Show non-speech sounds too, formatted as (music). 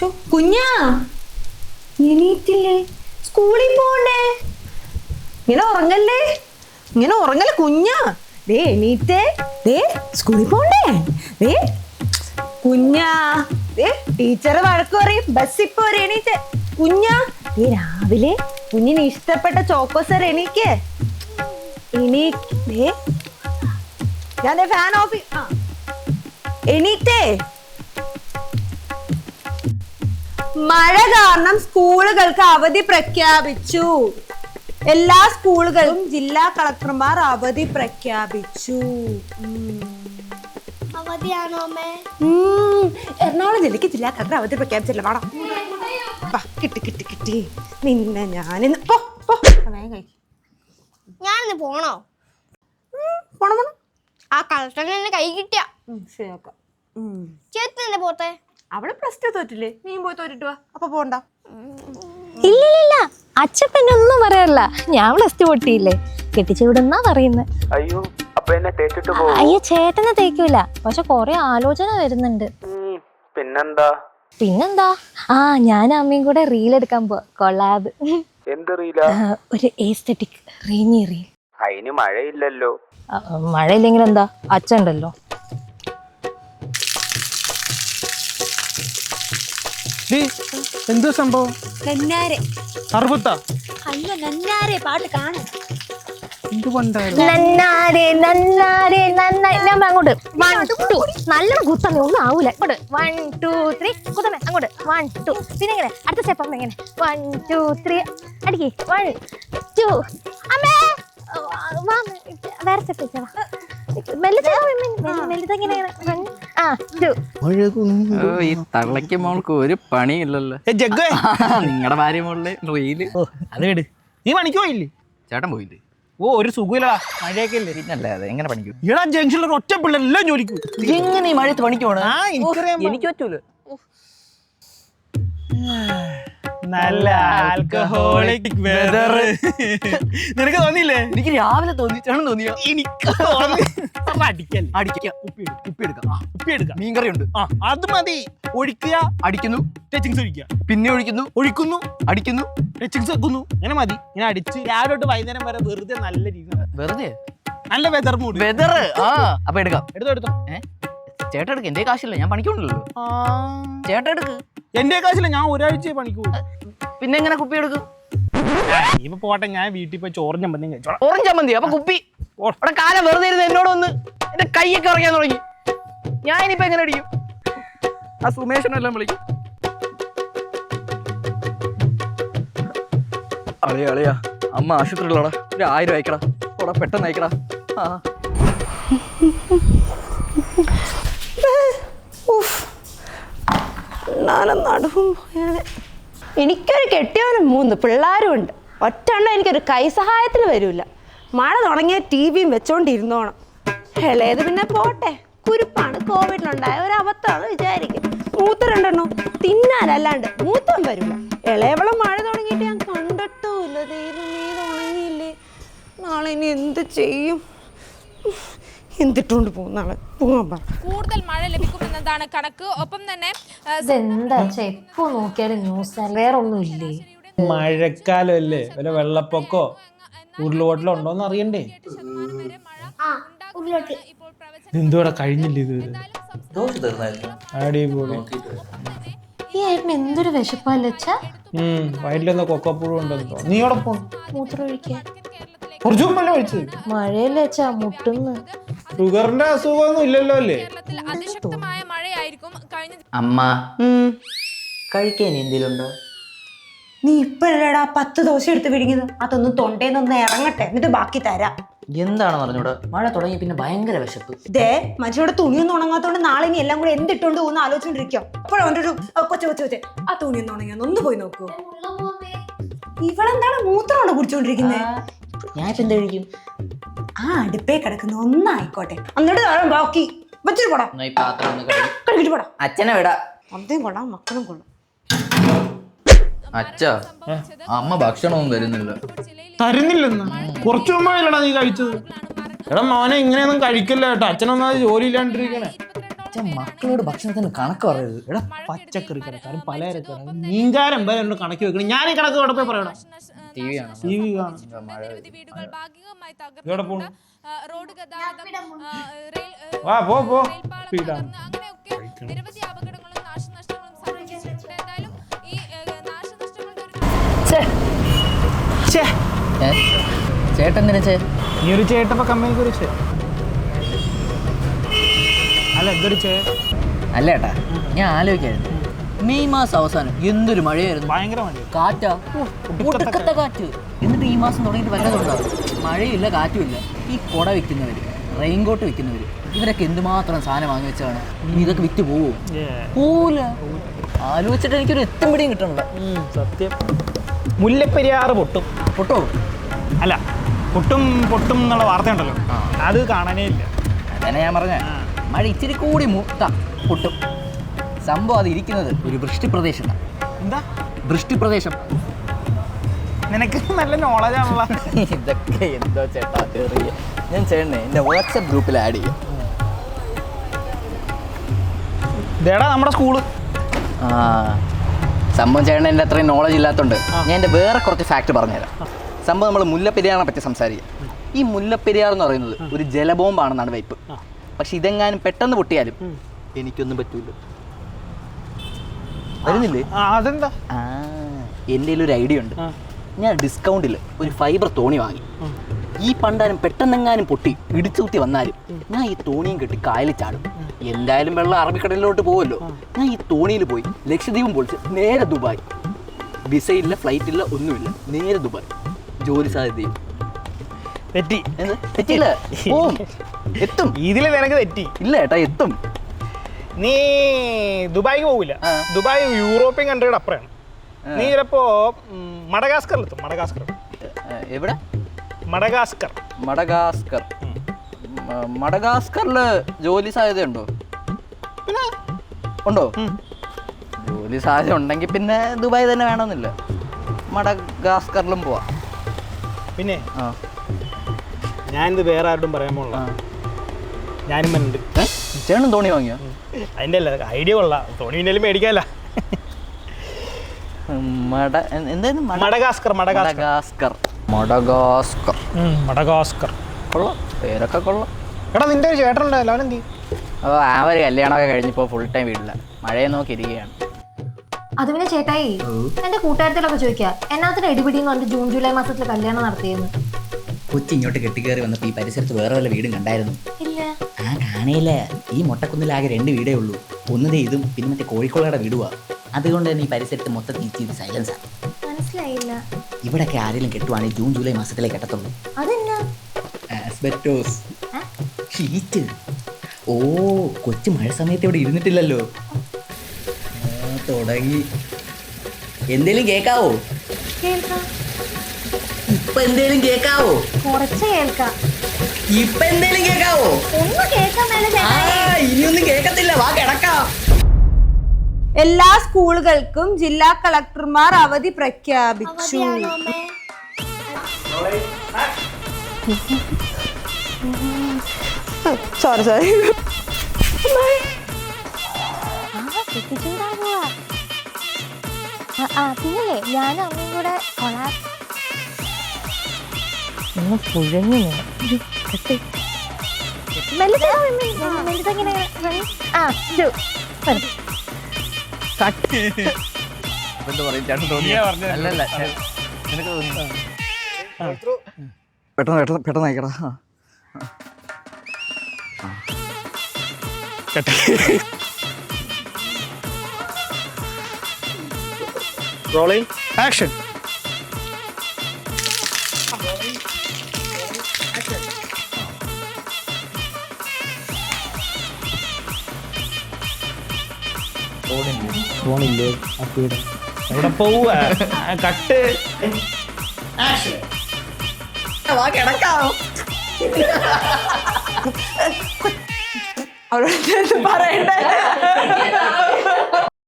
ശോ, കുഞ്ഞാ. എണീറ്റില്ലേ? സ്കൂളിൽ പോണ്ടേ? ഇങ്ങനെ ഉറങ്ങല്ലേ? ഇങ്ങനെ ഉറങ്ങല്ലേ കുഞ്ഞാ? ദേ എണീറ്റേ. ദേ സ്കൂളിൽ പോണ്ടേ? ദേ കുഞ്ഞാ. ദേ ടീച്ചർ വഴക്ക് പറയും. ബസ്സിൽ പോരെ എണീറ്റ്. കുഞ്ഞാ ദേ രാവിലെ കുഞ്ഞിന് ഇഷ്ടപ്പെട്ട ചോക്കോസർ എണീക്ക്. എണീക്ക്. ദേ. ഞാൻ ഫാൻ ഓഫ് ആ. എണീറ്റേ. മഴ കാരണം സ്കൂളുകൾക്ക് അവധി പ്രഖ്യാപിച്ചു. എല്ലാ സ്കൂളുകളും ജില്ലാ കളക്ടർമാർ അവധി പ്രഖ്യാപിച്ചു. അവധിയാണോ എറണാകുളം ജില്ലക്ക് ജില്ലാ കളക്ടർ അവധി പ്രഖ്യാപിച്ചില്ല വാടാ. വാ, കിട്ടി കിട്ടി കിട്ടി. നിന്നെ ഞാനിന്ന് പോ പോ. വേഗം. ഞാനിന്ന് പോണോ? പോണോ ആ കളക്ടറിന് കൈ കിട്ടിയ. ശരി നോക്കാം. ചേട്ടൻ എന്താ പോത്തെ? അവൾ പ്ലസ് ടു തോറ്റില്ലേ? നീയും പോയി തോറ്റിട്ട് വാ. അപ്പൊ പോണ്ട. ഇല്ല അച്ഛപ്പന്നെ ഒന്നും പറയാറില്ല. ഞാൻ പ്ലസ് ടു പൊട്ടിയില്ലേ? കെട്ടിച്ചുവിടുന്നാ പറയുന്നത് അയ്യോ അപ്പൊ എന്നെ തേച്ചിട്ട് പോകും അയ്യോ ചേട്ടനെ തേക്കൂല. പക്ഷെ കൊറേ ആലോചന വരുന്നുണ്ട്. പിന്നെന്താ? പിന്നെന്താ? ആ ഞാൻ അമ്മയും കൂടെ റീൽ എടുക്കാൻ പോവാ. കൊള്ളാബ് എന്തറിയില്ല ഒരു ഏസ്തറ്റിക് റീനി റീൽ അതിന് മഴയില്ലല്ലോ. മഴയില്ലെങ്കിൽ എന്താ അച്ഛൻ എന്തോ സംഭവം? നന്നാരെ. അറുപത്താ? അല്ല നന്നാരെ. പാട്ട് കാണും എന്ത് പണ്ടായിരുന്നു? നന്നാരെ നന്നാരെ നന്നായി ഞാൻ അങ്ങോട്ട്. വൺ ടു നല്ലോണം കുത്തമ്മ ഒന്നും ആവൂല. അങ്ങോട്ട്. വൺ ടു ത്രീ കുത്തമ്മ അങ്ങോട്ട്. വൺ ടു പിന്നെ എങ്ങനെ? അടുത്ത സ്റ്റെപ്പ് അമ്മ എങ്ങനെ? വൺ ടു ത്രീ അടിക്ക്. വൺ ടു അമ്മേ. വേറെ സ്റ്റെപ്പ് വെച്ചാ. മെല്ലിതെങ്ങനെ ആ. ടു ഓ ഈ തള്ളയ്ക്ക് മോൾക്ക് ഒരു പണിയില്ലല്ലോ. ഏ ജഗ്ഗേ. നിങ്ങളുടെ ഭാര്യ മോളിലെ റീൽ. ഓ അത് കേട്. നീ പണിക്ക് പോയില്ലേ? ചേട്ടൻ പോയില്ലേ? ഓ ഒരു സുഖമില്ലടാ. മഴയൊക്കെ ഇല്ലേ? പിന്നല്ലേ അതെ എങ്ങനെ പണിക്കും ഈടാ ജംഗ്ഷനിൽ ഒറ്റ പിള്ളേരെല്ലാം ജോലിക്കും എങ്ങനെ ഈ മഴയത്ത് പണിക്ക് പോണേ? ആ എനിക്ക് പറ്റൂല. നല്ല ആൽക്കഹോളിക് വെതർ. നിനക്ക് തോന്നിയില്ലേ? എനിക്ക് രാവിലെ തോന്നി ചേട്ടൻ തോന്നിയോ? എനിക്ക് (laughs) അടിക്കല്ലേ അടിക്കാം ഉപ്പി എടുക്കാം ഉപ്പി എടുക്കാം ആ, ഉപ്പി എടുക്കാം മീൻകറി ഉണ്ട് ആ അത് മതി. ഒഴിക്കുക. അടിക്കുന്നു. ടച്ചിങ്സ് ഒഴിക്കുക. പിന്നെ ഒഴിക്കുന്നു. ഒഴിക്കുന്നു. അടിക്കുന്നു. ടച്ചിങ്സ് വെക്കുന്നു. അങ്ങനെ മതി. ഇങ്ങനെ അടിച്ച് രാവിലെ തൊട്ട് വൈകുന്നേരം വരെ വെറുതെ നല്ല രീതി വെറുതെ? നല്ല വെതർ മൂഡ് വെതർ? ആ അപ്പൊ എടുക്കാം. എടുത്തോ എടുത്തോ. ചേട്ടാ ചേട്ടൻ എടുക്ക്. എന്റെ കാശില്ല. ഞാൻ പണിക്കൊണ്ടല്ലോ ചേട്ടൻ എടുക്ക്. എന്റെ കാശില്ല ഞാൻ ഒരാഴ്ച പണിക്ക് പോകും. പിന്നെ എങ്ങനെ കുപ്പി എടുക്കും? ഇപ്പൊ പോട്ടെ ഞാൻ വീട്ടിൽ പോയി ചോറും ചമ്പന്തിയും കഴിച്ചോളാം. ഓറഞ്ച് ചമ്മന്തി അപ്പൊ കുപ്പി. അവിടെ കാലം വെറുതെ ഇരുന്ന് എന്നോട് വന്ന് എന്റെ കൈയൊക്കെ ഇറങ്ങാൻ തുടങ്ങി. ഞാൻ ഇനിയിപ്പോ എങ്ങനെ അടിക്കും? ആ സുമേഷനെല്ലാം വിളിക്കും. അളിയാ അളിയാ അമ്മ ആശുപത്രിയിലോടാ ഒരു ആയിരം അയക്കടാ. ഓടാ പെട്ടെന്ന് അയക്കടാ. ആ. നാലും നടുവും പോയാലെ. എനിക്കൊരു കെട്ടിയവനും മൂന്ന് പിള്ളേരും ഉണ്ട്. ഒറ്റ എണ്ണം എനിക്കൊരു കൈസഹായത്തിന് വരില്ല മഴ തുടങ്ങിയ ടി വിയും വെച്ചോണ്ടിരുന്നോണം. ഇളയത് പിന്നെ പോട്ടെ. കുരുപ്പാണ് കോവിഡിലുണ്ടായ ഒരു അബദ്ധമാണ് വിചാരിക്കും. മൂത്ത രണ്ടെണ്ണം തിന്നാനല്ലാണ്ട് മൂത്തം വരില്ല ഇളയവളം മഴ തുടങ്ങിയിട്ട് ഞാൻ ഉണങ്ങിയില്ലേ? നാളെ ഇനി എന്ത് ചെയ്യും? എന്തിട്ടുകൊണ്ട് പോകുന്നാൾ നാളെ പോകാൻ പറ. കൂടുതൽ മഴ ലഭിക്കുമെന്നതാണ് കണക്ക്. ഒപ്പം തന്നെ എന്താ ഇതെന്താ എപ്പോ നോക്കിയാലും ന്യൂസ് വേറെ ഒന്നും ഇല്ലേ മഴക്കാലം അല്ലേ വല്ല വെള്ളപ്പൊക്കോ? ഉരുളുപൊട്ടലോ ഉണ്ടോന്ന് അറിയണ്ടേ എന്തോടെ കഴിഞ്ഞില്ല ഇത്? ദോശ തീർന്നായിരുന്നു അടിപൊളി. ഈ ഏട്ടന് എന്തൊരു ഉം വയറ്റിലെന്തോ കൊക്കപ്പുഴ ഉണ്ടെന്നോ നീ എവിടെ പോണം? മൂത്രം ഒഴിക്കാൻ കുറച്ചു മുമ്പല്ലേ കഴിച്ചത് മഴയല്ലേ മുട്ടുന്നു മുട്ടുന്ന്. ഷുഗറിന്റെ അസുഖമൊന്നും ഇല്ലല്ലോ അല്ലേ? കേരളത്തിൽ അതിശക്തമായ മഴയായിരിക്കും കഴിഞ്ഞ അമ്മ. കഴിക്കാൻ എന്തെങ്കിലും ഉണ്ടോ നീ ഇപ്പഴടാ പത്ത് ദോശ എടുത്ത് വിഴുങ്ങിയത്. അതൊന്നും തൊണ്ടേന്നൊന്ന് ഇറങ്ങട്ടെ. എന്നിട്ട് ബാക്കി തരാം. എന്താണ് പറഞ്ഞൂടാ? മഴ തുടങ്ങി പിന്നെ ഭയങ്കര വിശപ്പ്. ദേ മനുഷ്യരുടെ തുണിയൊന്നും ഉണങ്ങാത്തോണ്ട് നാളെ ഇനി എല്ലാം കൂടെ എന്തിട്ടോണ്ട് പോകുന്ന ആലോചിച്ചോണ്ടിരിക്കോ അപ്പോഴും അവന്റെ ഒരു കൊച്ചു കൊച്ചു കൊച്ചു. ആ തുണിയൊന്നും ഉണങ്ങിയൊന്ന് ഒന്ന് പോയി നോക്കൂ. ഇവളെന്താണ് മൂത്രമാണോ കുടിച്ചോണ്ടിരിക്കുന്നത് ഞാൻ ഇപ്പൊ എന്താ കഴിക്കും? ആ അടുപ്പേ കിടക്കുന്ന. ഒന്നായിക്കോട്ടെ. എന്നിട്ട് വേണം ബാക്കി വെച്ചിട്ട് പോടാ എന്നാ ഈ പാത്രം ഒന്ന് കഴുകി. കഴുകിട്ട് പോടാ അച്ഛനെ വിടാ. അമ്മയും കൊള്ളാം മക്കളും കൊള്ളാം അച്ഛ അമ്മ ഭക്ഷണമൊന്നും തരുന്നില്ല. തരുന്നില്ലെന്ന്? കുറച്ചു മുമ്പായില്ലടാ നീ കഴിച്ചത്. എടാ മോനെ ഇങ്ങനെയൊന്നും കഴിക്കില്ല കേട്ടോ. അച്ഛനൊന്നും ജോലി ഇല്ലാണ്ടിരിക്കണേ അച്ഛൻ മക്കളോട് ഭക്ഷണത്തിന് കണക്ക് പറയരുത്. എടാ പച്ചക്കറി കടക്കാരും പലചരക്കാരും മീൻകാരം വരെ എന്നോട് കണക്ക് വെക്കണം. ഞാൻ ഈ കണക്ക് ഇവിടെ പോയി പറയണം. ടി വി ആണ് ടി വി കാണും. വീടുകൾ ഭാഗികമായി ഇവിടെ പോണു? റോഡ് ഗതാഗതം റെയിൽ വാ, പോ, പോ. സ്പീഡാണ്. നിരവധി അപകടങ്ങളും നാശനഷ്ടങ്ങളും സംഭവിച്ചിട്ടുണ്ട്. എന്തായാലും ഈ നാശനഷ്ടങ്ങളുടെ ചേട്ടൻ നീ ഒരു ചേട്ടപ്പ കമ്പനിക്ക് ഒരു ചേ അല്ല എന്തൊരു ചേ അല്ല ഏട്ടാ ഞാൻ ആലോചിക്കായിരുന്നു. മെയ് മാസം അവസാനം എന്തൊരു മഴയായിരുന്നു. ഭയങ്കര മഴ കാറ്റാ? ഒടുക്കത്തെ കാറ്റ്. എന്നിട്ട് ഈ മാസം തുടങ്ങിയിട്ട് വല്ലതുണ്ടോ മഴയില്ല കാറ്റുമില്ല. ഈ കുട വിൽക്കുന്നവർ റെയിൻകോട്ട് വിൽക്കുന്നവർ ഇവരൊക്കെ എന്തുമാത്രം സാധനം വാങ്ങി വെച്ചാണ് ഇനി ഇതൊക്കെ വിറ്റ് പോവോ? പോവില്ല ആലോചിച്ചിട്ട് എനിക്കൊരു എത്തും പിടിയും കിട്ടണില്ല. സത്യം. മുല്ലപ്പെരിയാറ് പൊട്ടും. പൊട്ടോ? അല്ല പൊട്ടും പൊട്ടും എന്നുള്ള വാർത്ത ഉണ്ടല്ലോ അത് കാണാനേ ഇല്ല. അതന്നെ ഞാൻ പറഞ്ഞ. മഴ ഇച്ചിരി കൂടി മുട്ട പൊട്ടും. സംഭവം അത് ഇരിക്കുന്നത് ഒരു വൃഷ്ടി പ്രദേശം എന്താ? വൃഷ്ടി നിനക്ക് നല്ല നോളജ് ആണല്ലോ. ഇതൊക്കെ എന്തോ ചേട്ടാ ചെറിയ. ഞാൻ ചേട്ടനെ എന്റെ വാട്സപ്പ് ഗ്രൂപ്പിൽ ആഡ് ചെയ്യും. ഇതേടാ നമ്മുടെ സ്കൂൾ ആ സംഭവം ചേട്ടൻ എന്റെ അത്രയും നോളജ് ഇല്ലാത്തതുകൊണ്ട് ഞാൻ എന്റെ വേറെ കുറച്ച് ഫാക്ട് പറഞ്ഞുതരാം. സംഭവം നമ്മൾ മുല്ലപ്പെരിയാറിനെ പറ്റി സംസാരിക്കുക ഈ മുല്ലപ്പെരിയാർ എന്ന് പറയുന്നത് ഒരു ജലബോംബാണെന്നാണ് വയ്പ് പക്ഷെ ഇതെങ്ങാനും പെട്ടെന്ന് പൊട്ടിയാലും എനിക്കൊന്നും പറ്റൂല. വരുന്നില്ലേ? അതെന്താ? എന്റെ ഒരു ഐഡിയ ഉണ്ട്. ഞാൻ ഡിസ്കൗണ്ടിൽ ഒരു ഫൈബർ തോണി വാങ്ങി. ഈ പണ്ടാരം പെട്ടെന്നെങ്ങാനും പൊട്ടി ഇടിച്ചു കുത്തി വന്നാലും ഞാൻ ഈ തോണിയും കെട്ടി കായലിൽ ചാടും. എന്തായാലും വെള്ളം അറബിക്കടലിലോട്ട് പോകുമല്ലോ ഞാൻ ഈ തോണിയിൽ പോയി ലക്ഷദ്വീപും പൊളിച്ച് നേരെ ദുബായ്. വിസ ഇല്ല ഫ്ലൈറ്റ് ഇല്ല ഒന്നുമില്ല. നേരെ ദുബായ്. ജോലി സാധ്യതയും. പറ്റി. പറ്റിയില്ല. (laughs) എത്തും. ഇതിൽ നിനക്ക് തെറ്റി. ഇല്ല ഏട്ടാ എത്തും. നീ ദുബായിക്ക് പോകില്ല. ദുബായ് യൂറോപ്യൻ കൺട്രിയുടെ അപ്പുറയാണ്. നീ ചിലപ്പോ മടഗാസ്കറിൽ എത്തും മഡഗാസ്കർ. എവിടെ മടഗാസ്കർ മടഗാസ്കർ മടഗാസ്കറിൽ ജോലി സാധ്യതയുണ്ടോ ഉണ്ടോ? ജോലി സാധ്യത ഉണ്ടെങ്കിൽ പിന്നെ ദുബായ് തന്നെ വേണമെന്നില്ല. മടഗാസ്കറിലും പോവാ. പിന്നെ? ആ. ഞാനിത് വേറെ ആരോടും പറയാൻ പോണില്ല. ഞാനും വരുന്നുണ്ട് ഏ? തോണി വാങ്ങിയോ? അതിന്റെ അല്ല ഐഡിയ കൊള്ളാം. തോണി പിന്നാലും മേടിക്കാല്ല മട എന്തായിരുന്നു? Madagascar Madagascar Madagascar Madagascar Madagascar ഉം, കൊള്ളാം. പേരൊക്കെ കൊള്ളാം. എടാ നിന്റെ ഒരു അവൻ എന്തി അപ്പോൾ ആ ഒരു കല്യാണമൊക്കെ കഴിഞ്ഞപ്പോൾ ഫുൾ ടൈം വീട്ടില്ല മഴയെ നോക്കി ഇരിക്കുകയാണ്. അത് പിന്നെ ചേട്ടായി എന്റെ കൂട്ടുകാരത്തിലൊക്കെ ചോദിക്കുക എന്നാത്തിന് ഇടിപിടി എന്ന് പറഞ്ഞിട്ട് ജൂൺ ജൂലൈ മാസത്തിൽ കല്യാണം നടത്തിയെന്ന്? കൊച്ചി ഇങ്ങോട്ട് കെട്ടിക്കേറി വന്നപ്പോ ഈ പരിസരത്ത് വേറെ വല്ല വീടും കണ്ടായിരുന്നു? ഇല്ല ആ കാണയില്ല ഈ മൊട്ടക്കുന്നിലാകെ രണ്ട് വീടേ ഉള്ളൂ. ഒന്നതേ ഇതും പിന്നെ മറ്റേ കോഴിക്കോളയുടെ വീടുവാ. അതുകൊണ്ട് തന്നെ ഈ പരിസരത്ത് മൊത്തത്തിൽ ഇച്ചിരി സൈലൻസാ മനസ്സിലായില്ല. ഇവിടെയൊക്കെ ആരെങ്കിലും കെട്ടുവാണെങ്കിൽ ജൂൺ ജൂലൈ മാസത്തിലേ കെട്ടത്തുള്ളൂ. അതെന്നാ? ആസ്ബറ്റോസ് ഷീറ്റ് ഓ കൊച്ചു മഴ സമയത്ത് ഇവിടെ ഇരുന്നിട്ടില്ലല്ലോ. തുടങ്ങി. എന്തേലും കേക്കാവോ? കേൾക്കാം. ഇപ്പൊ എന്തേലും കേക്കാവോ? കുറച്ച് കേൾക്കാം. ഇപ്പൊ എന്തേലും കേക്കാവോ ഇനിയൊന്നും കേക്കത്തില്ല വാ കിടക്കാം. എല്ലാ സ്കൂളുകൾക്കും ജില്ലാ കളക്ടർമാർ അവധി പ്രഖ്യാപിച്ചു. സോറി സോറി ആ പിന്നല്ലേ ഞാനും അമ്മയും കൂടെ കൊളാ പുഴങ്ങി പെട്ടെന്ന് പെട്ടെന്ന് പെട്ടെന്ന് അയക്കടാ റോളിംഗ് ആക്ഷൻ ഫോണില്ലേ? എവിടെ പോവുക കട്ട്. വാ കിടക്കാം അവരോട് പറയണ്ടേ?